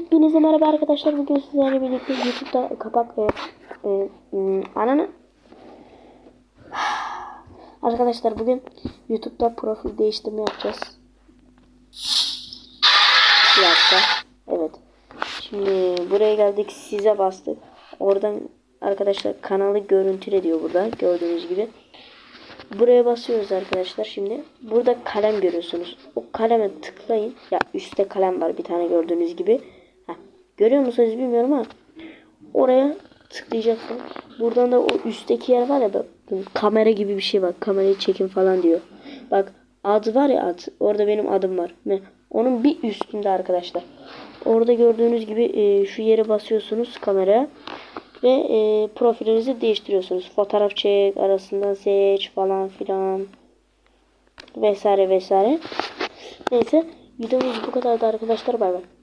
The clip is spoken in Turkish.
Hepinize merhaba arkadaşlar. Bugün sizlerle birlikte YouTube'da kapak ve e, m, ananı Arkadaşlar bugün YouTube'da profil değiştirme yapacağız. Bir dakika. Evet. Şimdi buraya geldik. Size bastık. Oradan arkadaşlar kanalı görüntüle diyor burada. Gördüğünüz gibi. Buraya basıyoruz arkadaşlar şimdi. Burada kalem görüyorsunuz. O kaleme tıklayın. Ya üstte kalem var bir tane gördüğünüz gibi. Görüyor musunuz bilmiyorum ama oraya tıklayacaksınız. Buradan da o üstteki yer var ya bak kamera gibi bir şey var. Kamerayı çekin falan diyor. Bak ad var ya ad. Orada benim adım var. Onun bir üstünde arkadaşlar. Orada gördüğünüz gibi e, şu yere basıyorsunuz kameraya ve e, profilinizi değiştiriyorsunuz. Fotoğraf çek, arasından seç falan filan vesaire vesaire. Neyse videomuz bu kadardı arkadaşlar bay bay.